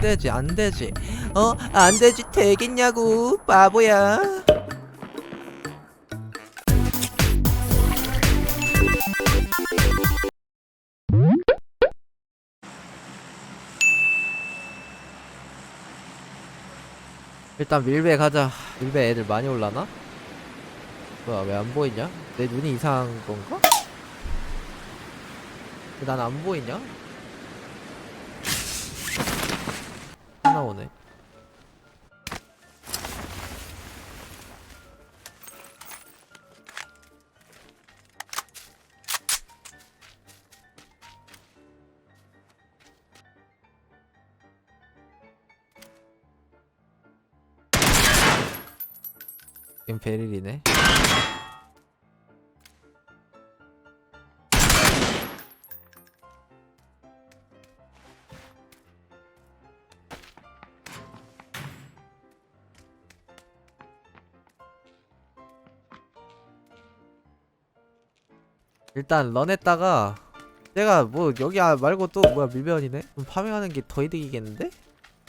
되지 안 되지 어 안 되지 되겠냐고 바보야 일단 밀배 가자 밀배 애들 많이 올라나? 뭐야 왜 안 보이냐? 내 눈이 이상한 건가? 난 안 보이냐? 나 오네. 지금 베릴이네 일단 런했다가 내가 뭐 여기 아- 말고 또 뭐야 밀변이네? 그럼 파밍하는 게 더 이득이겠는데?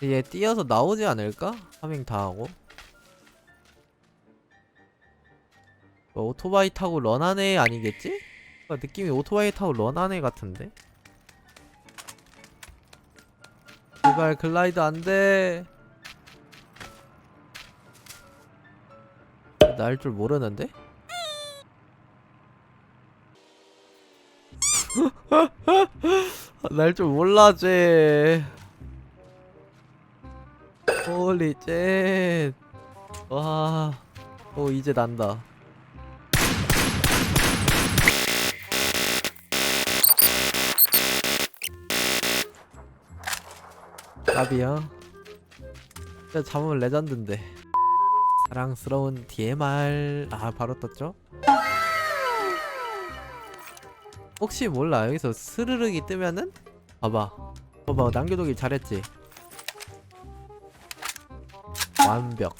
얘 뛰어서 나오지 않을까? 파밍 다 하고 뭐 오토바이 타고 런하는 애 아니겠지? 느낌이 오토바이 타고 런하는 애 같은데? 제발 글라이드 안돼 날 줄 모르는데? 날줄 몰라 쟤 홀리 쟤 와, 오 이제 난다. 답이야. 진짜 잡으면 레전드인데. 사랑스러운 DMR 아 바로 떴죠? 혹시 몰라. 여기서 스르륵이 뜨면은? 봐봐. 봐봐. 남겨두길 잘했지? 완벽.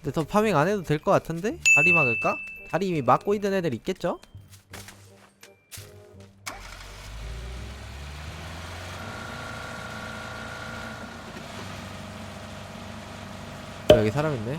근데 더 파밍 안 해도 될 것 같은데? 다리 막을까? 다리 이미 막고 있는 애들 있겠죠? 어, 여기 사람 있네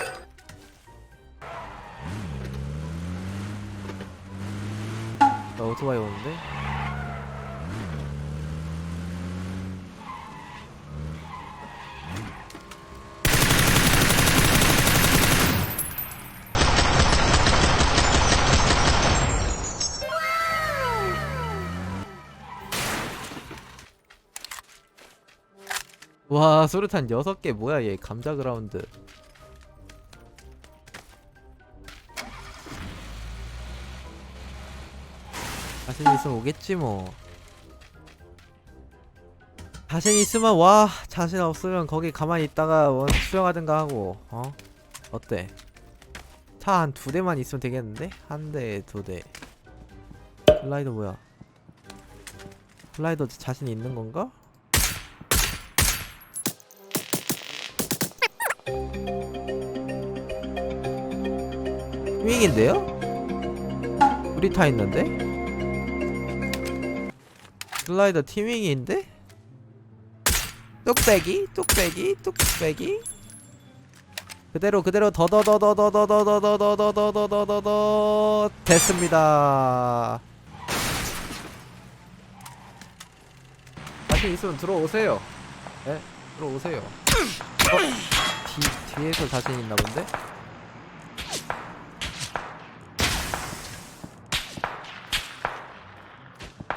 오토바이 오는데? 와 수류탄 6개 뭐야 얘 감자 그라운드 자신 있으면 오겠지 뭐 자신 있으면 와 자신 없으면 거기 가만히 있다가 원 수영하든가 하고 어? 어때? 차 한 두 대만 있으면 되겠는데? 한 대, 두 대. 글라이더 뭐야? 글라이더 자신 있는 건가? 윙인데요? 우리 타 있는데? 글라이더 티밍인데? 뚝배기 뚝배기 뚝배기 그대로 그대로 더더더더더더더더더더더더더더더 됐습니다 자신 있으면 들어오세요 네 들어오세요 어? 뒤, 뒤에서 자신 있나 본데?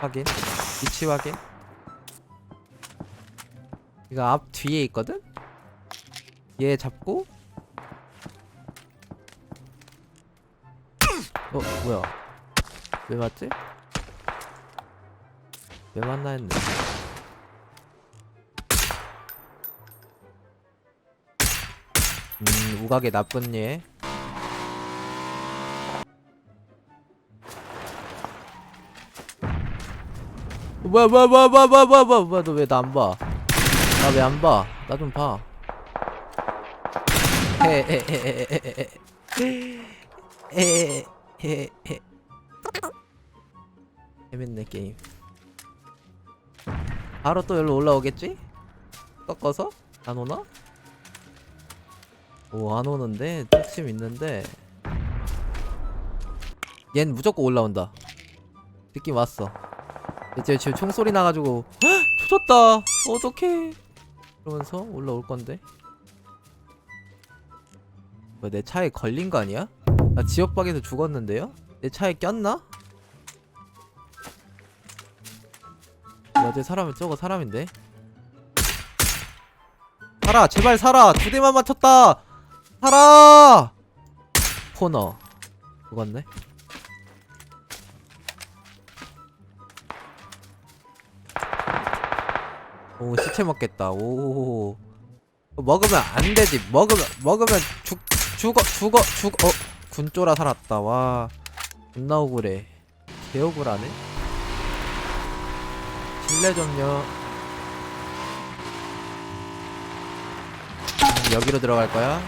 확인. 위치 확인. 이거 앞 뒤에 있거든? 얘 잡고. 어 뭐야? 왜 맞지? 왜 만나 했네? 음 우각의 나쁜 예 뭐야 뭐야 뭐야 뭐야 뭐야 뭐야 뭐야 뭐야 너왜 나 안 봐? 나 왜 안 봐? 나 좀 봐. 헤헤헤헤헤헤헤헤헤헤헤 재밌네 게임. 바로 또 여기로 올라오겠지? 꺾어서? 안 오나? 오안 오는데 뚝심 있는데 얜 무조건 올라온다 느낌 왔어 이제 지금 총소리 나가지고 헉! 조졌다! 어떡해! 그러면서 올라올 건데. 뭐 내 차에 걸린 거 아니야? 나 지역박에서 죽었는데요? 내 차에 꼈나? 어제 사람은 저거 사람인데? 살아! 제발 살아! 두 대만 맞췄다! 살아! 코너. 죽었네 오 시체 먹겠다. 오. 먹으면 안 되지. 먹으면 먹으면 죽 죽어 죽어 죽어? 어 군쫄아 살았다. 와. 존나 억울해. 개 억울하네. 실내 점령. 음, 여기로 들어갈 거야?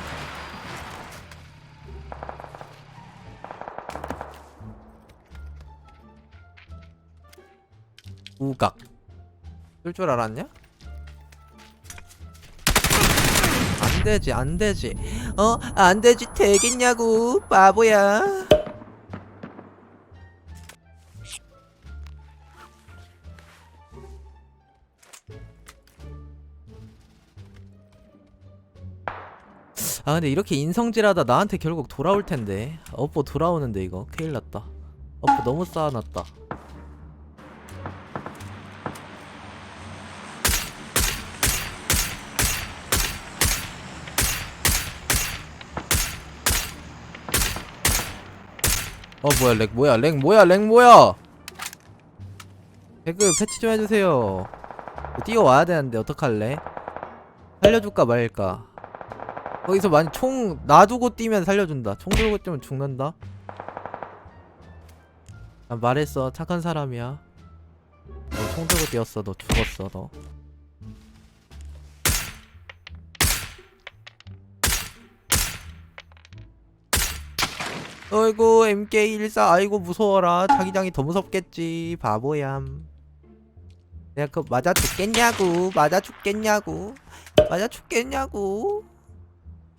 우각. 쓸 줄 알았냐? 되지 안 되지? 어? 안 되지 되겠냐고 바보야. 아 근데 이렇게 인성질하다 나한테 결국 돌아올 텐데. 업보 돌아오는데 이거. 큰일 났다. 업보 너무 쌓아놨다 어 뭐야 렉 뭐야? 렉 뭐야? 렉 뭐야? 배그 패치 좀 해주세요. 뛰어와야 되는데 어떡할래? 살려줄까 말까? 거기서 만약 총 놔두고 뛰면 살려준다. 총 들고 뛰면 죽는다? 난 말했어. 착한 사람이야. 너 총 들고 뛰었어. 너 죽었어 너 어이구 MK14 아이고 무서워라. 자기장이 더 무섭겠지. 바보얌. 내가 그거 맞아 죽겠냐고. 맞아 죽겠냐고. 맞아 죽겠냐고.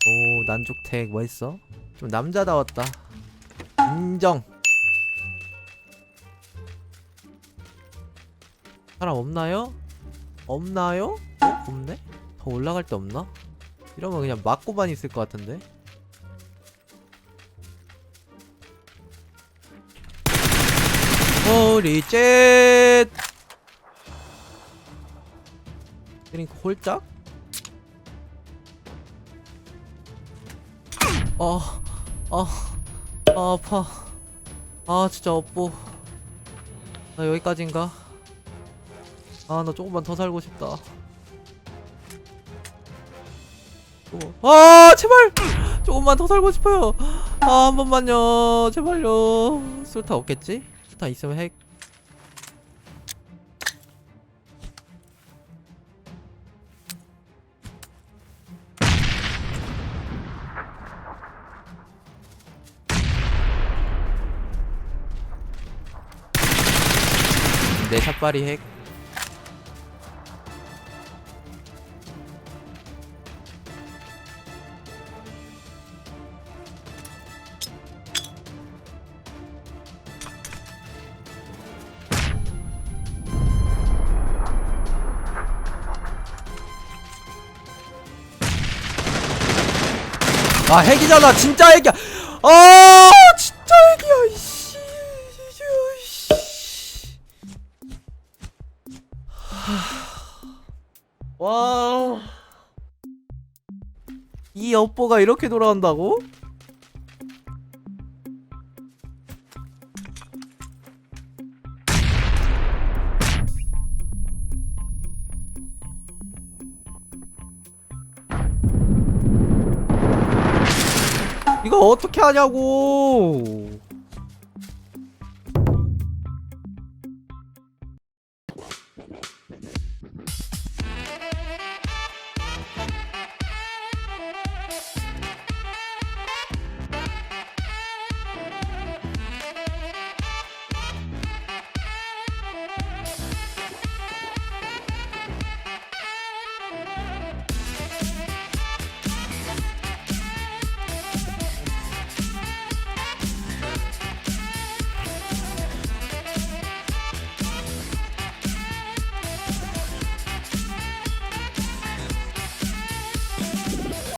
오 난죽택. 멋있어? 좀 남자다웠다. 인정. 사람 없나요? 없나요? 어? 없네? 더 올라갈 데 없나? 이러면 그냥 맞고만 있을 것 같은데 젯 드링크 홀짝? 아, 아, 아, 아파. 아, 진짜 업보. 나 여기까지인가? 아, 나 조금만 더 살고 싶다. 어, 아, 제발! 조금만 더 살고 싶어요. 아, 한 번만요. 제발요. 술타 없겠지? 술타 있으면 핵. 내 샷발이 핵. 아 핵이잖아 진짜 핵이야 아 진짜 핵이야 이씨 이씨. 와. 이 업보가 이렇게 돌아온다고? 어떻게 하냐고